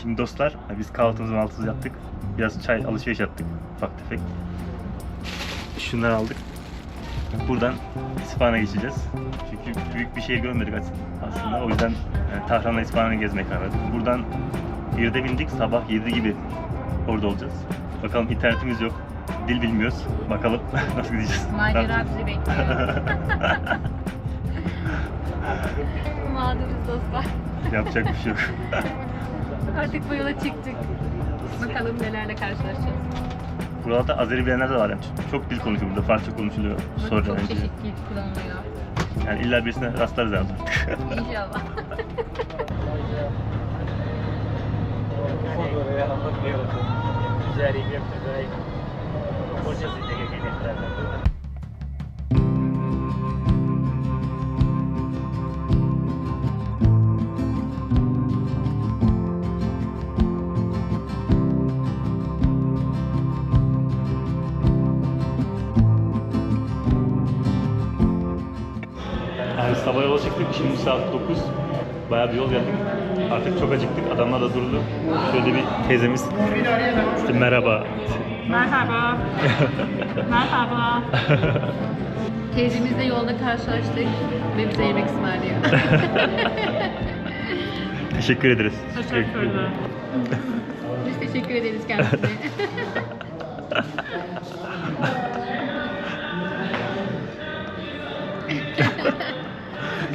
Şimdi dostlar biz kahvaltımızı maltımızı yaptık. Biraz çay alışveriş yaptık ufak tefek. Şunları aldık. Buradan İsfahan'a geçeceğiz. Çünkü büyük bir şey görmedik as- aslında. O yüzden yani Tahran'la İsfahan'ı gezmeye karar verdik. Buradan 1'de bindik. Sabah 7 gibi orada olacağız. Bakalım internetimiz yok. Dil bilmiyoruz. Bakalım nasıl gideceğiz. Macera bizi bekliyor. Mağduruz dostlar. Yapacak bir şey yok. Artık bu yola çıktık. Bakalım nelerle karşılaşacağız. Burada Azeri bilenler de var yani. Çok dil konuşuyor burada. Farsça konuşuluyor. Burada Sonra çok önce. çeşit dil kullanılıyor. Yani illa birisine rastlarız artık. İnşallah. Yani Şimdi saat 9. Bayağı bir yol geldik. Artık çok acıktık. Adamlar da durdu. Şöyle bir teyzemiz. İşte merhaba. Merhaba. Merhaba. Teyzemizle yolda karşılaştık ve bize yemek ısmarlıyor. Teşekkür ederiz. Teşekkürler. Biz teşekkür ederiz kendisine.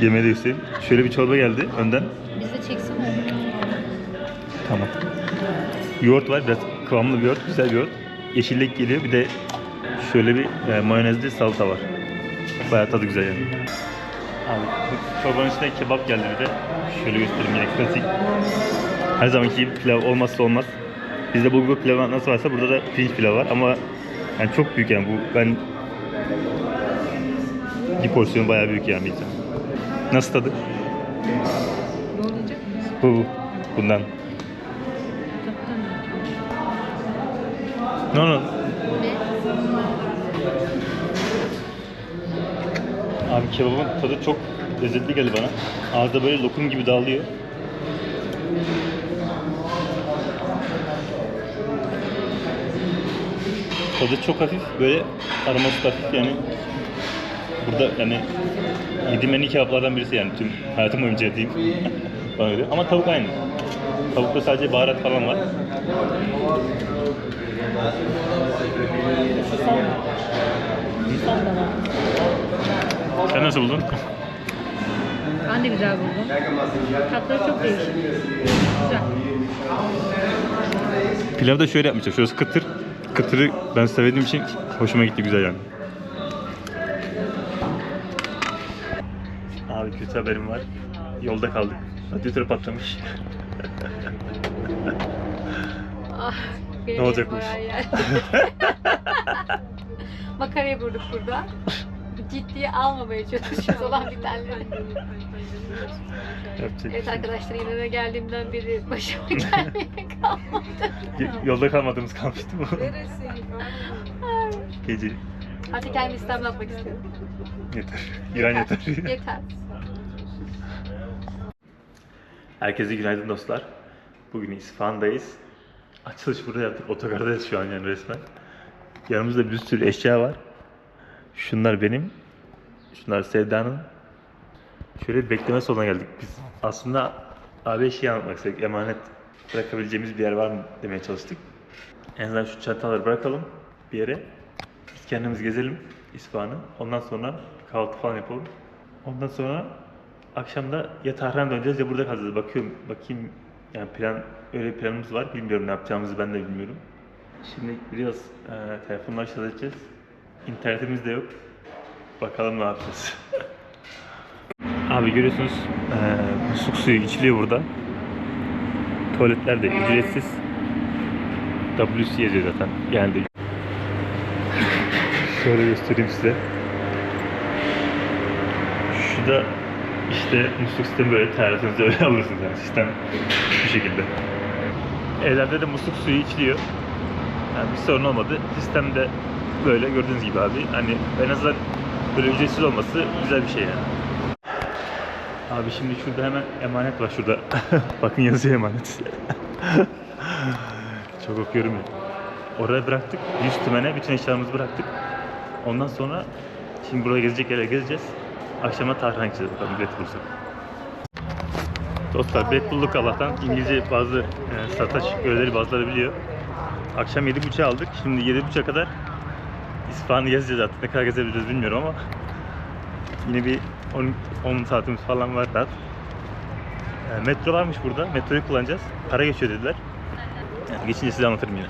Yemeği de Hüseyin. Şöyle bir çorba geldi önden. Biz de çeksin mi? Tamam. Yoğurt var. Biraz kıvamlı bir yoğurt. Güzel bir yoğurt. Yeşillik geliyor. Bir de şöyle bir e, mayonezli salata var. Bayağı tadı güzel yani. Abi bu çorbanın içine kebap geldi bir de. Şöyle göstereyim yine klasik. Her zamanki gibi pilav olmazsa olmaz. Bizde bulgur pilavı nasıl varsa burada da pirinç pilavı var ama yani çok büyük yani bu ben bir porsiyon bayağı büyük yani yiyeceğim. Nasıl tadı? Bu, bu. Bundan. No no. Abi kebabın tadı çok lezzetli geldi bana. Ağızda böyle lokum gibi dağılıyor. Tadı çok hafif, böyle aroması hafif yani. Burada yani yediğim en iyi kebaplardan birisi yani tüm hayatım boyunca yediğim. bana göre. Ama tavuk aynı. Tavukta sadece baharat falan var. Sen nasıl buldun? Ben de güzel buldum. Tatları çok değişik. Güzel. Pilavı da şöyle yapmışlar. Şurası kıtır. Kıtırı ben sevdiğim için hoşuma gitti güzel yani. Kötü haberim var. Yolda kaldık. Radyatör patlamış. Ah, Ne olacakmış? Makarayı vurduk burada. Ciddiye almamaya çalışıyoruz olan. Yapacak bir Evet şey. arkadaşlar yine de geldiğimden beri başıma gelmeye kalmadı. Yolda kalmadığımız kalmıştı mı? Ay. Gece. Artık kendimi İstanbul'a atmak istiyorum. Yeter. İran yeter. Yeter. Herkese günaydın dostlar. Bugün İsfahan'dayız. Açılış burada yaptık. Otogardayız şu an yani resmen. Yanımızda bir sürü eşya var. Şunlar benim. Şunlar Sevda'nın. Şöyle bekleme salonuna geldik. Biz aslında abi şey anlatmak istedik. Emanet bırakabileceğimiz bir yer var mı demeye çalıştık. En azından şu çantaları bırakalım bir yere. Biz kendimiz gezelim İsfahan'ı. Ondan sonra kahvaltı falan yapalım. Ondan sonra akşam da ya Tahran'a döneceğiz ya burada kalacağız. Bakıyorum, bakayım yani plan öyle planımız var. Bilmiyorum ne yapacağımızı ben de bilmiyorum. Şimdi biraz e, telefonla şarj edeceğiz. İnternetimiz de yok. Bakalım ne yapacağız. Abi görüyorsunuz e, musluk suyu içiliyor burada. Tuvaletler de ücretsiz. WC yazıyor zaten. Geldi. Şöyle göstereyim size. Şu da işte musluk sistemi böyle terasınızda öyle alırsınız yani sistem bu şekilde. Evlerde de musluk suyu içiliyor. Yani bir sorun olmadı. Sistemde böyle gördüğünüz gibi abi. Hani en azından böyle ücretsiz olması güzel bir şey yani. Abi şimdi şurada hemen emanet var şurada. Bakın yazıyor emanet. Çok okuyorum ya. Oraya bıraktık. Yüz tümene bütün eşyalarımızı bıraktık. Ondan sonra şimdi burada gezecek yerler gezeceğiz. Akşama Tarhan gideceğiz bakalım bilet bulursak. Dostlar bilet bulduk Allah'tan. İngilizce bazı e, satış öğeleri bazıları biliyor. Akşam 7.30'a aldık. Şimdi 7.30'a kadar İsfahan'ı gezeceğiz artık. Ne kadar gezebiliriz bilmiyorum ama yine bir 10, 10 saatimiz falan var rahat. E, metro varmış burada. Metroyu kullanacağız. Para geçiyor dediler. Yani geçince size anlatırım yine.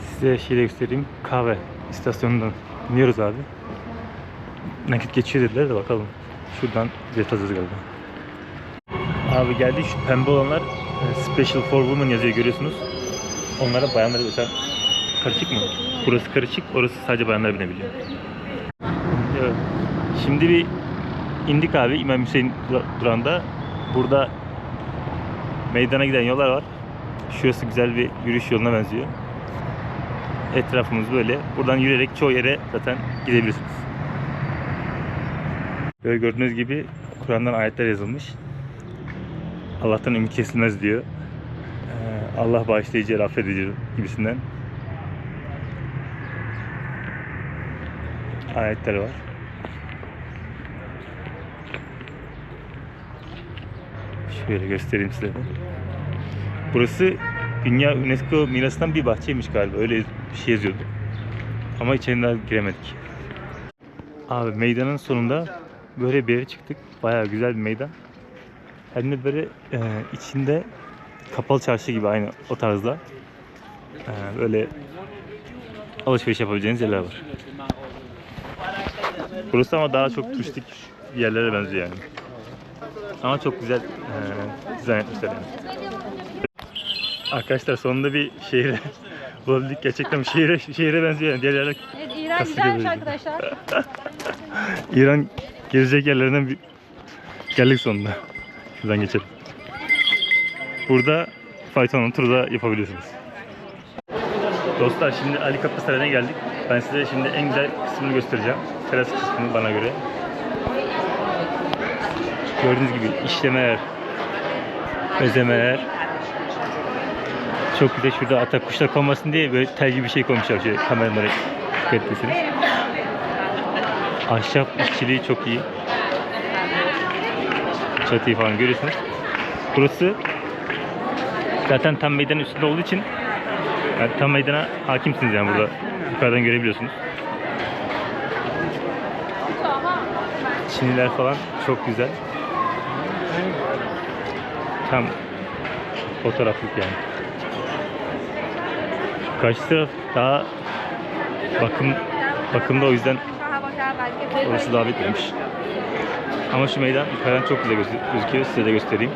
Size şeyi göstereyim. Kahve istasyonundan iniyoruz abi. Nakit geçiyor dediler de bakalım. Şuradan bilet alacağız galiba. Abi geldi şu pembe olanlar e, Special for Women yazıyor görüyorsunuz. Onlara bayanlar özel. Karışık mı? Burası karışık, orası sadece bayanlar binebiliyor. Evet. Şimdi bir indik abi İmam Hüseyin dura- durağında. Burada meydana giden yollar var. Şurası güzel bir yürüyüş yoluna benziyor. Etrafımız böyle. Buradan yürüyerek çoğu yere zaten gidebilirsiniz. Böyle gördüğünüz gibi Kur'an'dan ayetler yazılmış. Allah'tan ümit kesilmez diyor. Ee, Allah bağışlayıcı, affedici gibisinden ayetler var. Şöyle göstereyim size. Burası Dünya UNESCO mirasından bir bahçeymiş galiba. Öyle bir şey yazıyordu. Ama içerinden giremedik. Abi meydanın sonunda böyle bir yere çıktık. Bayağı güzel bir meydan. Hem de böyle e, içinde kapalı çarşı gibi aynı o tarzda. E, böyle alışveriş yapabileceğiniz yerler var. Burası ama daha çok turistik yerlere benziyor yani. Ama çok güzel e, dizayn etmişler yani. Arkadaşlar sonunda bir şehre bulabildik. Gerçekten bir şehre, şehre benziyor yani. Diğer yerler Evet İran güzelmiş arkadaşlar. İran gezecek yerlerinden bir geldik sonunda. Şuradan geçelim. Burada faytonun turu da yapabiliyorsunuz. Dostlar şimdi Ali Kapı Sarayı'na geldik. Ben size şimdi en güzel kısmını göstereceğim. Teras kısmını bana göre. Gördüğünüz gibi işlemeler, bezemeler. Çok güzel şurada hatta kuşlar konmasın diye böyle tel gibi bir şey koymuşlar şöyle kameralara dikkat ettiyseniz. Ahşap işçiliği çok iyi. Çatıyı falan görüyorsunuz. Burası zaten tam meydanın üstünde olduğu için yani tam meydana hakimsiniz yani burada. Yukarıdan görebiliyorsunuz. Çiniler falan çok güzel. Tam fotoğraflık yani. Karşı taraf daha bakım bakımda o yüzden Orası daha bitmemiş. Ama şu meydan yukarıdan çok güzel gözü- gözüküyor. Size de göstereyim.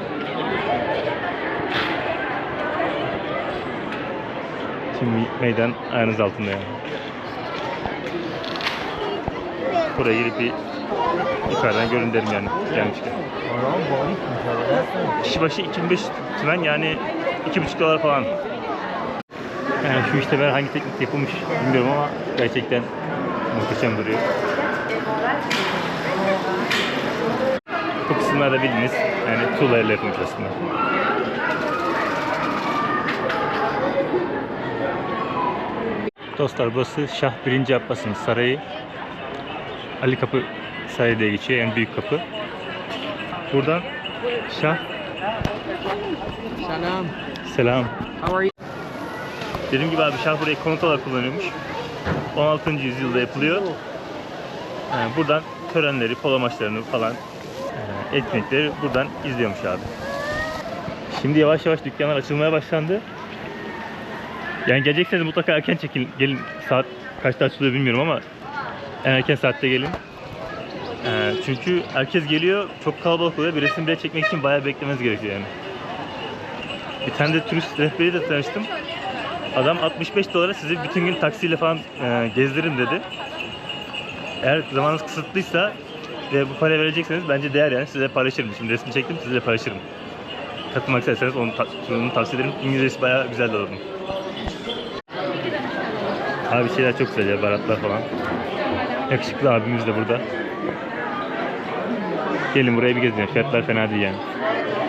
Şimdi meydan ayağınız altında yani. Buraya girip bir yukarıdan görün derim yani gelmişken. Kişi başı 2500 tümen yani 2,5 dolar falan. Yani şu işte ben hangi teknikte yapılmış bilmiyorum ama gerçekten muhteşem duruyor. Bu kısımlar da bildiğiniz yani tuğlayla yapılmış aslında. Dostlar burası Şah 1. Abbas'ın sarayı. Ali Kapı Sarayı diye geçiyor en büyük kapı. Buradan Şah Salam. selam. How are you? Dediğim gibi abi Şah burayı konut olarak kullanıyormuş. 16. yüzyılda yapılıyor. Yani buradan törenleri, polo maçlarını falan etkinlikleri buradan izliyormuş abi. Şimdi yavaş yavaş dükkanlar açılmaya başlandı. Yani gelecekseniz mutlaka erken çekin, gelin. Saat kaçta açılıyor bilmiyorum ama en erken saatte gelin. E, çünkü herkes geliyor, çok kalabalık oluyor. Bir resim bile çekmek için bayağı beklemeniz gerekiyor yani. Bir tane de turist rehberiyle de tanıştım. Adam 65 dolara sizi bütün gün taksiyle falan e, gezdiririm dedi. Eğer zamanınız kısıtlıysa ve bu parayı verecekseniz bence değer yani size paylaşırım. Şimdi resmi çektim size paylaşırım. Katılmak isterseniz onu, ta- onu tavsiye ederim. İngilizcesi bayağı güzel de adamın. Abi şeyler çok güzel ya baharatlar falan. Yakışıklı abimiz de burada. Gelin buraya bir gezin. Fiyatlar fena değil yani.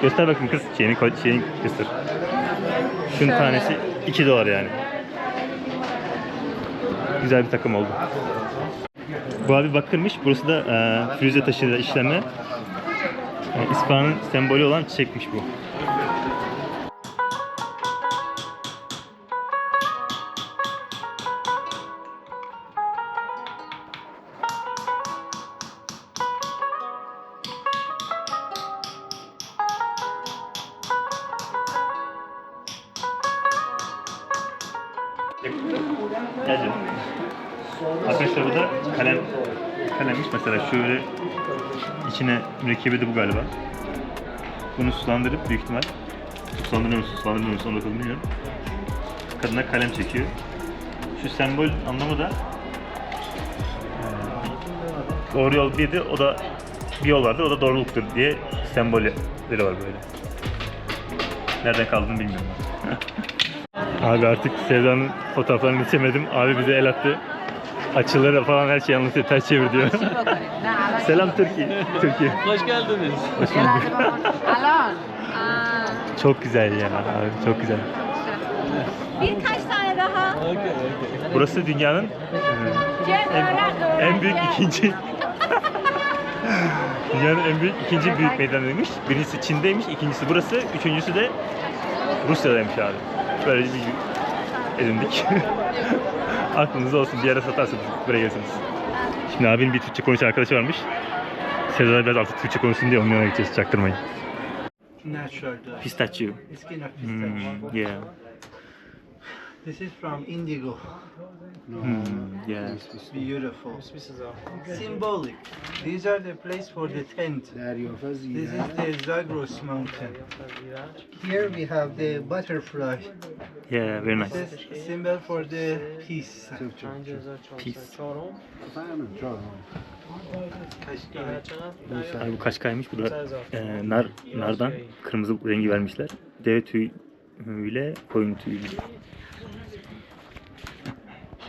Göster bakayım kız şeyini, şeyini göster. Şunun tanesi 2 dolar yani. Güzel bir takım oldu. Bu abi bakırmış. Burası da e, füze taşıyla işleme. E, İspanya'nın sembolü olan çiçekmiş bu. Arkadaşlar bu da kalem kalemmiş mesela şöyle içine mürekkebi de bu galiba. Bunu sulandırıp büyük ihtimal sulandırıyor musun, sulandırmıyor musun onu bakalım bilmiyorum. Kadına kalem çekiyor. Şu sembol anlamı da doğru yol birdi, o da bir yol vardır, o da doğruluktur diye sembolleri var böyle. Nereden kaldığını bilmiyorum. Abi artık Sevda'nın fotoğraflarını geçemedim. Abi bize el attı. Açıları falan her şeyi anlatıyor. Ters çevir diyor. Selam Türkiye. Türkiye. Hoş geldiniz. Hoş bulduk. Alon. Çok güzel ya abi. Çok güzel. birkaç tane daha. Burası dünyanın Cem en, öğren, en büyük ikinci Dünyanın en büyük ikinci büyük meydanıymış. Birincisi Çin'deymiş, ikincisi burası, üçüncüsü de Rusya'daymış abi. Böyle bir edindik. Aklınızda olsun bir yere satarsınız buraya gelirsiniz. Şimdi abinin bir Türkçe konuşan arkadaşı varmış. Sezar biraz artık Türkçe konuşsun diye onun yanına gideceğiz çaktırmayın. Natural pistachio. Hmm, yeah. This is from indigo. Hmm, yeah. Beautiful. Symbolic. These are the place for the tent. This is the Zagros mountain. Here we have the butterfly. Yeah, very nice. This is symbol for the peace. Peace. Abi bu kaşkaymış. Bu da e, nar, nardan kırmızı rengi vermişler. Deve tüyüyle koyun tüyüyle.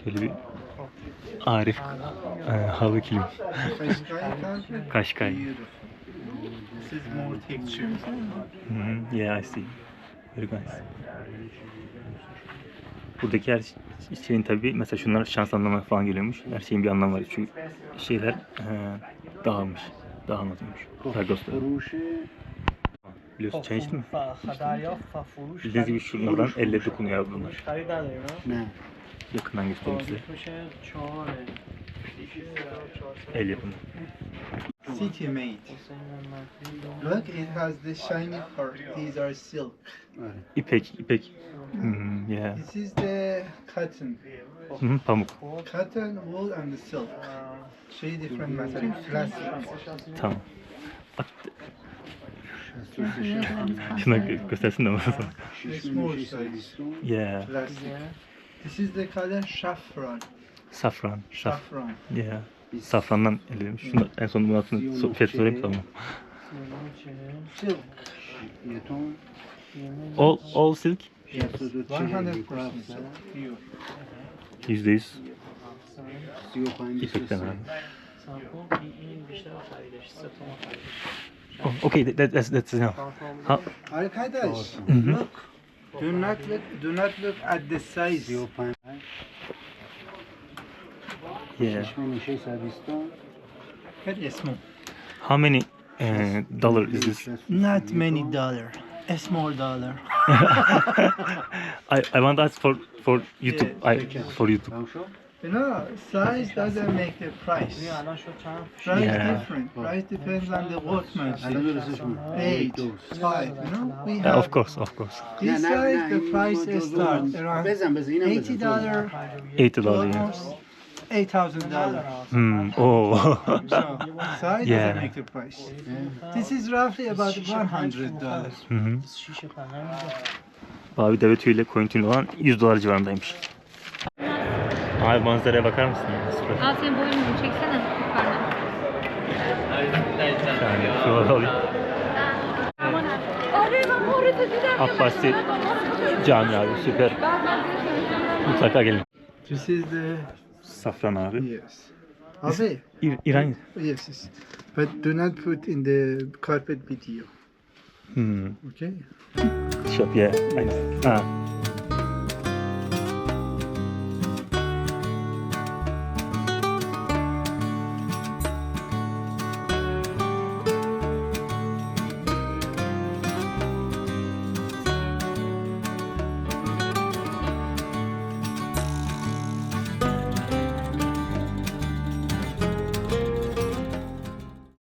Şöyle bir Arif e, halı kilim. Kaşkay. This is more texture. Hı, yeah, I see. Very nice. Buradaki her şeyin tabi mesela şunlar şans anlamı falan geliyormuş. Her şeyin bir anlamı var. Şu şeyler e, dağılmış. Dağ anlatıyormuş. Zagos'ta. Biliyorsun çay içtin mi? Bildiğiniz gibi şunlardan elle dokunuyor bunlar. Yakından göstereyim size. El yapımı. City made. Look, it has the shiny part. These are silk. İpek, ipek. Hmm, yeah. This is the cotton. Hı hı, pamuk. Cotton, wool, and the silk. Three different materials. Plastic. Tamam. Bak. Şuna gö- göstersin de bana small size. Yeah. Plastic. This is the color saffron. Safran. Saf. Saffron. Yeah. Safrandan elde edilmiş. Şunu en son bunun altını so fiyat sorayım tamam. Silk. All, all silk. Yes. 100% silk. Pure. Yüzde yüz ipekten abi. Oh, okay, that, that's, that's enough. Ha, Arkadaş, Mhm. look. Do not look. Do not look at the size. yeah. Very small. How many uh, dollar is this? Not many dollar. A small dollar. I, I want to ask for for YouTube. Yeah, I for YouTube. You know, size doesn't make the price. Price Yeah. different. Price depends on the workmanship. Eight, five. You know, we Yeah, have of course, of course. this size. The price starts around eighty dollar Eighty to dollar. Yeah. almost eight thousand dollars. Hmm. Oh. So size Yeah. doesn't make the price. This is roughly about one hundred dollars. Hı hı. Abi deve tüyüyle koyun tüyüyle olan 100 dolar civarındaymış. Abi manzaraya bakar mısın? Süper. Al senin boynunu çeksene yukarıdan. Yani şuraları alayım. Abbasi Cami abi süper. Mutlaka gelin. This is the Safran abi. yes. Abi, İr- İran. yes, yes. But do not put in the carpet video. Hmm. Okay. Shop yeah. I, ah.